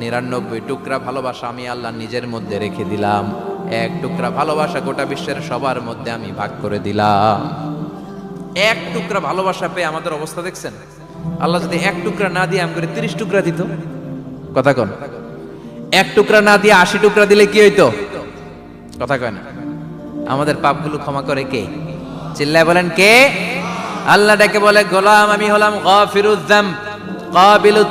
নিরানব্বই টুকরা ভালোবাসা আমি আল্লাহ নিজের মধ্যে রেখে দিলাম। এক টুকরা ভালোবাসা গোটা বিশ্বের সবার মধ্যে আমি ভাগ করে দিলাম। এক টুকরা ভালোবাসা পেয়ে আমাদের অবস্থা দেখছেন? আল্লাহ যদি এক টুকরা না দিয়ে আমি করে তিরিশ টুকরা দিত, কথা কন। এক টুকরা না দিয়ে আশি টুকরা দিলে কি হইতো? কথা কয় না। আমাদের পাপগুলো ক্ষমা করে কে? চিল্লায় বলেন কে? আল্লাহ ডেকে বলে, গোলাম আমি হলাম গফিরুদ্দাম কাবিলুত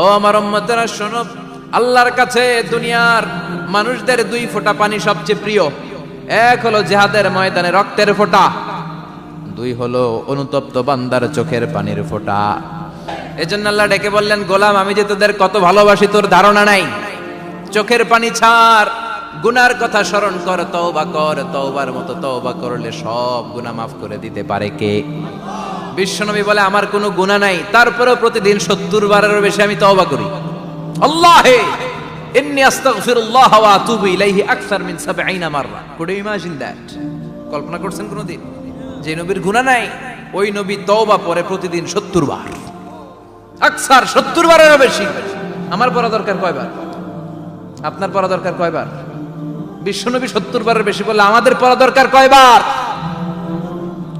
ও আমার উম্মতেরা, শোনো, আল্লাহর কাছে দুনিয়ার মানুষদের দুই ফোঁটা পানি সবচেয়ে প্রিয়। এক হলো জেহাদের ময়দানে রক্তের ফোঁটা, দুই হলো অনুতপ্ত বান্দার চোখের পানির ফোঁটা। এজন্য আল্লাহ ডেকে বললেন, গোলাম, আমি যে তোদের কত ভালোবাসি, তোর ধারণা নাই। চোখের পানি ছাড়, গুনার কথা স্মরণ কর, তওবা কর, তওবার মতো তওবা করলে সব গুনাহ মাফ করে দিতে পারে কে? বিশ্বনবী বলে, আমার কোনো গুণা নাই। তারপরেও প্রতিদিন সত্তর বারেরও বেশি আমি তওবা করি। আল্লাহে! 70 ইমাজিন দ্যাট? কল্পনা করছেন যে নবীর নাই, ওই নবী পরে প্রতিদিন বেশি। আমার দরকার কয়বার আপনার পড়া দরকার কয়বার বিশ্বনবী সত্তর বারের বেশি বললে, আমাদের পড়া দরকার কয়বার